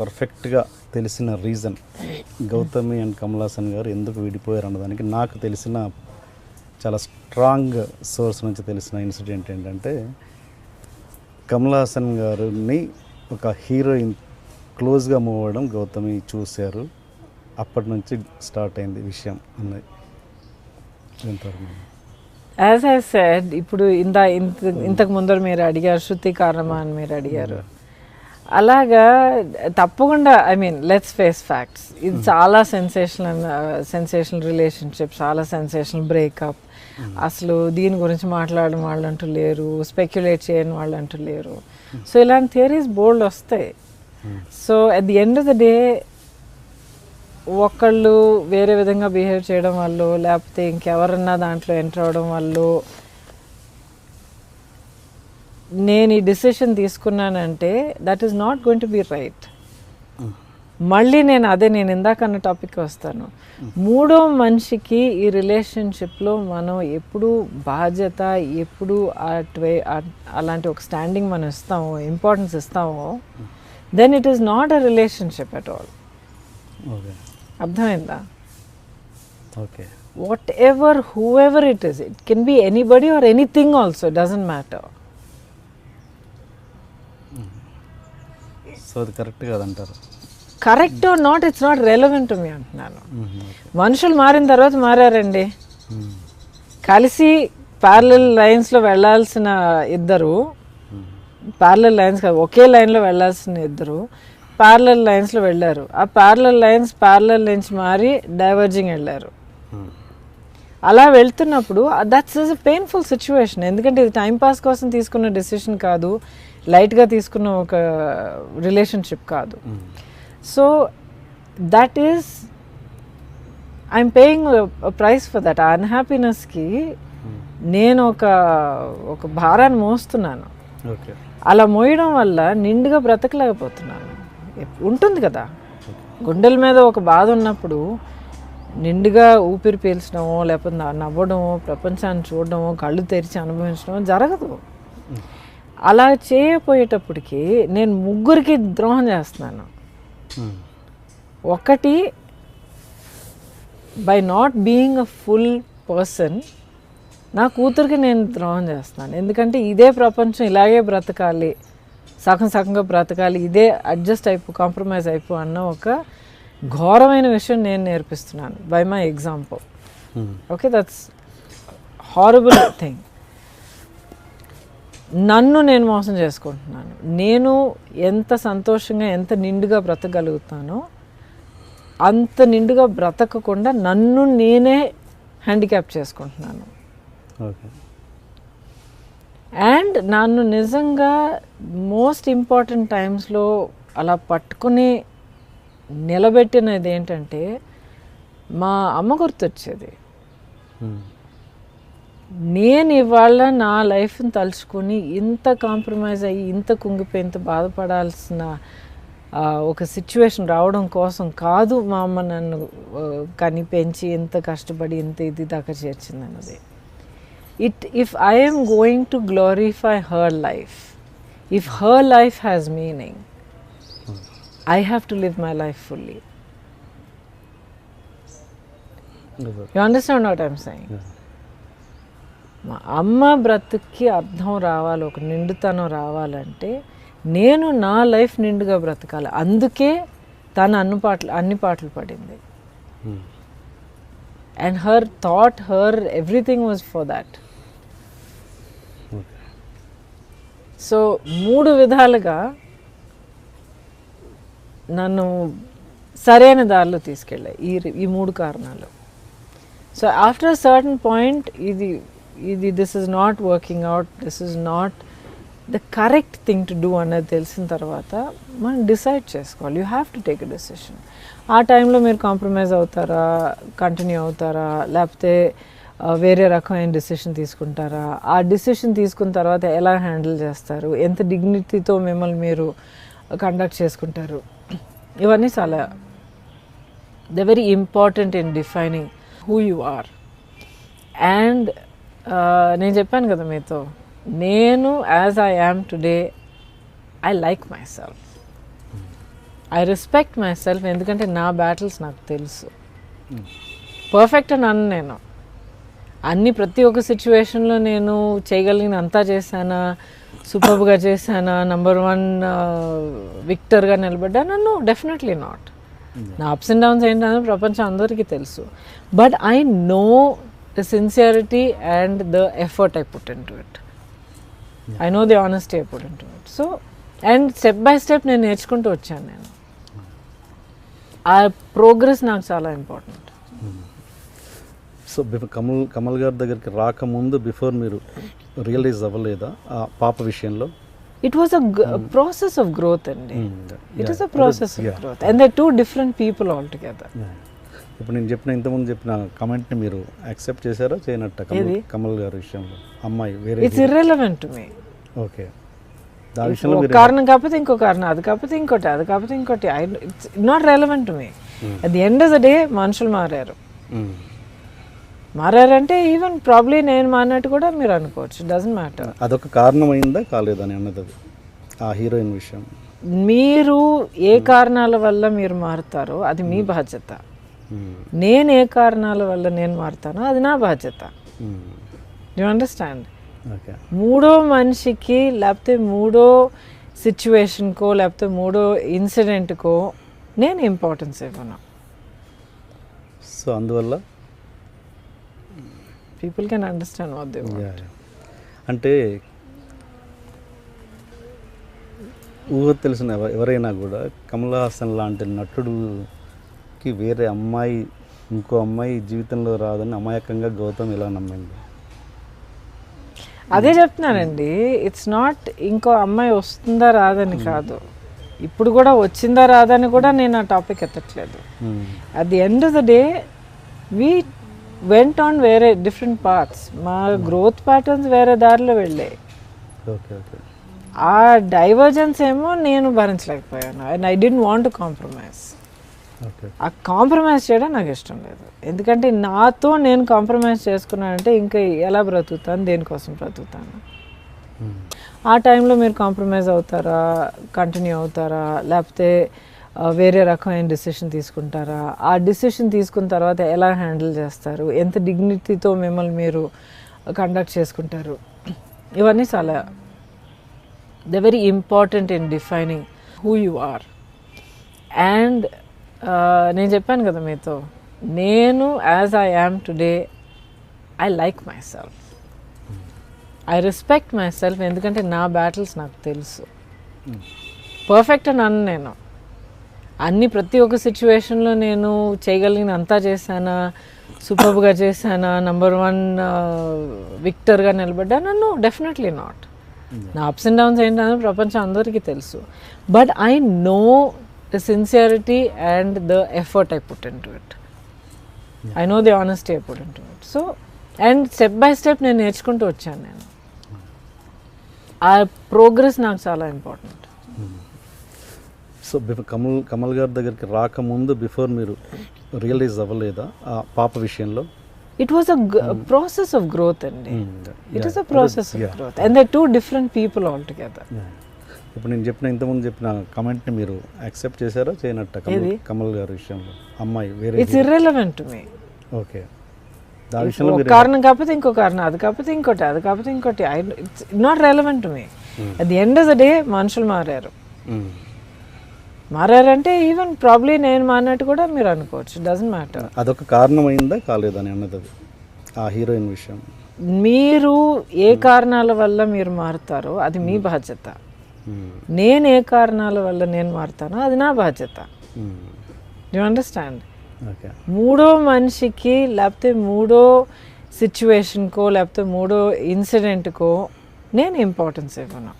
పర్ఫెక్ట్గా తెలిసిన reason Gautami and Kamal Haasan గారు ఎందుకు విడిపోయారు అన్నదానికి నాకు తెలిసిన చాలా స్ట్రాంగ్ సోర్స్ నుంచి తెలిసిన ఇన్సిడెంట్ ఏంటంటే కమలాసన్ గారిని ఒక హీరోయిన్ క్లోజ్గా మూవ్ అవ్వడం గౌతమి చూశారు. అప్పటి నుంచి స్టార్ట్ అయింది విషయం అన్నది. యాజ్ ఐ సెడ్ ఇప్పుడు ఇంత ఇంత ఇంతకు ముందర మీరు అడిగారు శృతి కారణమా అని మీరు అడిగారు. అలాగా తప్పకుండా I mean let's face facts ఇది చాలా సెన్సేషనల్ సెన్సేషనల్ రిలేషన్షిప్ చాలా సెన్సేషనల్ బ్రేకప్ అసలు దీని గురించి మాట్లాడిన వాళ్ళు అంటూ లేరు స్పెక్యులేట్ చేయని వాళ్ళు అంటూ లేరు సో ఇలాంటి థియరీస్ బోల్డ్ వస్తాయి. So at the end of the day ఒకళ్ళు వేరే విధంగా బిహేవ్ చేయడం వల్ల లేకపోతే ఇంకెవరన్నా దాంట్లో ఎంటర్ అవడం వల్ల నేను ఈ decision తీసుకున్నానంటే that is not going to be right మళ్ళీ నేను అదే నేను ఇందాక అన్న టాపిక్ వస్తాను. మూడో మనిషికి ఈ రిలేషన్షిప్లో మనం ఎప్పుడు బాధ్యత ఎప్పుడు అటువే అలాంటి ఒక స్టాండింగ్ మనం ఇస్తామో ఇంపార్టెన్స్ ఇస్తామో then it is not a relationship at all okay. అర్థమైందా? Okay. Whatever whoever it is it can be anybody or anything also doesn't matter so అది కరెక్ట్ కాదంటారు. Correct not it's not relevant me అంటున్నాను. మనుషులు మారిన తర్వాత మారారండి. కలిసి parallel లైన్స్లో వెళ్ళాల్సిన ఇద్దరు ప్యారలల్ లైన్స్ కాదు ఒకే లైన్లో వెళ్ళాల్సిన ఇద్దరు ప్యారలల్ లైన్స్లో వెళ్ళారు. ఆ ప్యారలల్ లైన్స్ ప్యారలల్ నుంచి మారి డైవర్జింగ్ వెళ్ళారు. అలా వెళ్తున్నప్పుడు that's is a painful situation ఎందుకంటే ఇది టైం పాస్ కోసం తీసుకున్న డెసిషన్ కాదు. లైట్గా తీసుకున్న ఒక రిలేషన్షిప్ కాదు. So that is I'm paying price for that ఆ అన్హ్యాపీనెస్కి నేను ఒక ఒక భారాన్ని మోస్తున్నాను. అలా మోయడం వల్ల నిండుగా బ్రతకలేకపోతున్నాను. ఉంటుంది కదా. గుండెల మీద ఒక బాధ ఉన్నప్పుడు నిండుగా ఊపిరి పీల్చడమో లేకపోతే నవ్వడమో ప్రపంచాన్ని చూడడమో కళ్ళు తెరిచి అనుభవించడమో జరగదు. అలా చేయపోయేటప్పటికి నేను ముగ్గురికి ద్రోహం చేస్తున్నాను. ఒకటి by not being a full person నా కూతురికి నేను ద్రోహం చేస్తున్నాను. ఎందుకంటే ఇదే ప్రపంచం ఇలాగే బ్రతకాలి సగం సగంగా బ్రతకాలి ఇదే అడ్జస్ట్ అయిపో కాంప్రమైజ్ అయిపో అన్న ఒక ఘోరమైన విషయం నేను నేర్పిస్తున్నాను by my example okay that's horrible thing నన్ను నేను మోసం చేసుకుంటున్నాను. నేను ఎంత సంతోషంగా ఎంత నిండుగా బ్రతకగలుగుతానో అంత నిండుగా బ్రతకకుండా నన్ను నేనే హ్యాండిక్యాప్ చేసుకుంటున్నాను. ఓకే. అండ్ నన్ను నిజంగా మోస్ట్ ఇంపార్టెంట్ టైమ్స్లో అలా పట్టుకుని నిలబెట్టినది ఏంటంటే మా అమ్మ గుర్తొచ్చేది. నేను ఇవాళ నా లైఫ్ని తలుచుకొని ఇంత కాంప్రమైజ్ అయ్యి ఇంత కుంగిపోయి ఇంత బాధపడాల్సిన ఒక సిచ్యువేషన్ రావడం కోసం కాదు మా అమ్మ నన్ను ఆ, కని పెంచి ఇంత కష్టపడి ఇంత ఇది దాకా చేర్చింది అన్నది it if I'm going to glorify her life if her life has meaning I have to live my life fully you understand what I'm saying మా అమ్మ బ్రతుక్కి అర్థం రావాలి ఒక నిండుతనం రావాలంటే నేను నా లైఫ్ నిండుగా బ్రతకాలి. అందుకే తను అన్ని పాటలు అన్ని పాటలు పడింది. And her thought her everything was for that so మూడు విధాలుగా నన్ను సరైన దారిలో తీసుకెళ్ళాయి ఈ ఈ మూడు కారణాలు. సో ఆఫ్టర్ సర్టన్ పాయింట్ ఇది ఇది this is not working out this is not the correct thing to do అన్నది తెలిసిన తర్వాత మనం డిసైడ్ చేసుకోవాలి. You have to take a decision ఆ టైంలో మీరు కాంప్రమైజ్ అవుతారా కంటిన్యూ అవుతారా లేకపోతే వేరే రకమైన డెసిషన్ తీసుకుంటారా? ఆ డెసిషన్ తీసుకున్న తర్వాత ఎలా హ్యాండిల్ చేస్తారు? ఎంత డిగ్నిటీతో మిమ్మల్ని మీరు కండక్ట్ చేసుకుంటారు? ఇవన్నీ చాలా the very important in defining who you are and నేను చెప్పాను కదా మీతో నేను as I am today I like myself I respect myself ఎందుకంటే నా బ్యాటిల్స్ నాకు తెలుసు. పర్ఫెక్ట్ అని అన్న నేను. అన్ని ప్రతి ఒక్క సిచ్యువేషన్లో నేను చేయగలిగిన అంతా చేశానా సూపర్గా చేశానా నంబర్ వన్ విక్టర్గా నిలబడ్డా? నన్ను డెఫినెట్లీ నాట్ నా అప్స్ అండ్ డౌన్స్ ఏంటనేది ప్రపంచం అందరికీ తెలుసు. But I know sincerity and the effort I put into it I know the honesty I put into it so and step by step నేను నేర్చుకుంటూ వచ్చాను నేను. ఆ ప్రోగ్రెస్ నాకు చాలా ఇంపార్టెంట్ సో కమల్ కమల్ గారి దగ్గరికి రాకముందు బిఫోర్ మీరు రియలైజ్ అవ్వలేదా ఆ పాప విషయంలో? It was a process of growth అండి. It yeah. Is a process of Yeah. Growth and the two different people all together ఇప్పుడు నేను చెప్పిన ఇంతకుముందు చెప్పిన కమెంట్ని మీరు యాక్సెప్ట్ చేశారా? చేయనట్ట కమల్? కమల్ గారి విషయంలో. అమ్మాయి వేరే it's irrelevant to me okay. దాని విషయంలో ఒక కారణం కాకపోతే ఇంకో కారణం అది కాకపోతే ఇంకోటి అది కాకపోతే ఇంకోటి. I it's not relevant to me at the end of the day మనుషులు మారారు. Mm. మారారంటే ఈవెన్ ప్రాబ్లీ నేను మారినట్టు కూడా మీరు అనుకోవచ్చు. డజంట్ మ్యాటర్ అదొక కారణం అయిందా కాలేదని అన్నది అది. ఆ హీరోయిన్ విషయం. మీరు ఏ కారణాల వల్ల మీరు మారుతారో అది మీ బాధ్యత. Mm. నేను ఏ కారణాల వల్ల నేను మారుతానో అది నా బాధ్యత. యు అండర్స్టాండ్ ఓకే మూడో మనిషికి లేకపోతే మూడో సిచ్యువేషన్కో లేకపోతే మూడో ఇన్సిడెంట్కో నేను ఇంపార్టెన్స్ ఇవ్వను. సో అందువల్ల? People can understand what they. అంటే ఊహ తెలిసిన ఎవ- ఎవరైనా కూడా కమల్ హాసన్ లాంటి నటుడుకి వేరే అమ్మాయి ఇంకో అమ్మాయి జీవితంలో రాదని అమాయకంగా గౌతమ్ ఇలా నమ్మింది. అదే చెప్తున్నానండి ఇట్స్ నాట్ ఇంకో అమ్మాయి వస్తుందా రాదని కాదు. ఇప్పుడు కూడా వచ్చిందా రాదని కూడా నేను ఆ topic ఎత్తట్లేదు. At the end of the day we went on వేరే డిఫరెంట్ పార్ట్స్ మా గ్రోత్ ప్యాటర్న్స్ వేరే దారిలో వెళ్ళాయి. ఓకే ఓకే ఆ డైవర్జెన్స్ ఏమో నేను భరించలేకపోయాను. And I didn't want compromise ఆ కాంప్రమైజ్ చేయడం నాకు ఇష్టం లేదు. ఎందుకంటే నాతో నేను కాంప్రమైజ్ చేసుకున్నానంటే ఇంకా ఎలా బ్రతుకుతాను దేనికోసం బ్రతుకుతాను? Mm. ఆ టైంలో మీరు కాంప్రమైజ్ అవుతారా? కంటిన్యూ అవుతారా? లేకపోతే వేరే రకమైన డిసిషన్ తీసుకుంటారా? ఆ డిసిషన్ తీసుకున్న తర్వాత ఎలా హ్యాండిల్ చేస్తారు? ఎంత డిగ్నిటీతో మిమ్మల్ని మీరు కండక్ట్ చేసుకుంటారు? ఇవన్నీ చాలా the very important in defining who you are. And నేను చెప్పాను కదా మీతో నేను as I am today I like myself I respect myself ఎందుకంటే నా బ్యాటిల్స్ నాకు తెలుసు. పర్ఫెక్ట్ అని అన్న నేను. అన్ని ప్రతి ఒక్క సిచ్యువేషన్లో నేను చేయగలిగిన అంతా చేశానా? సూపర్గా చేశానా? నంబర్ వన్ విక్టర్గా నిలబడ్డా నన్ను డెఫినెట్లీ నాట్ నా అప్స్ అండ్ డౌన్స్ ఏంటనేది ప్రపంచం అందరికీ తెలుసు. But I know sincerity and the effort I put into it I know the honesty I put into it so and step by step నేను నేర్చుకుంటూ వచ్చాను నేను. ఆ ప్రోగ్రెస్ నాకు చాలా ఇంపార్టెంట్ సో కమల్ కమల్ గారి దగ్గరికి రాకముందు బిఫోర్ మీరు రియలైజ్ అవ్వలేదా ఆ పాప విషయంలో? It was a process of growth అండి. It Yeah. Is a process of Yeah. Growth and the two different people all together Yeah. ఇప్పుడు నేను చెప్పిన ఇంతకుముందు చెప్పిన కమెంట్ని మీరు యాక్సెప్ట్ చేశారా? చేయనట్ట కమల్? కమల్ గారి విషయంలో. అమ్మాయి వేరే it's irrelevant to me okay దాని విషయంలో ఒక కారణం కాకపోతే ఇంకో కారణం అది కాకపోతే ఇంకోటి అది కాకపోతే ఇంకోటి. I it's not relevant to me at the end of the day మనుషులు మారారు. Mm. మారారంటే ఈవెన్ ప్రాబ్లీ నేను మారినట్టు కూడా మీరు అనుకోవచ్చు. డజంట్ మ్యాటర్ అదొక కారణం అయిందా కాలేదని అన్నది ఆ హీరోయిన్ విషయం. మీరు ఏ కారణాల వల్ల మీరు మారుతారో అది మీ బాధ్యత. Mm. నేను ఏ కారణాల వల్ల నేను మారుతానో అది నా బాధ్యత. యు అండర్స్టాండ్ మూడో మనిషికి లేకపోతే మూడో సిచ్యువేషన్కో లేకపోతే మూడో ఇన్సిడెంట్కో నేను ఇంపార్టెన్స్ ఇవ్వను.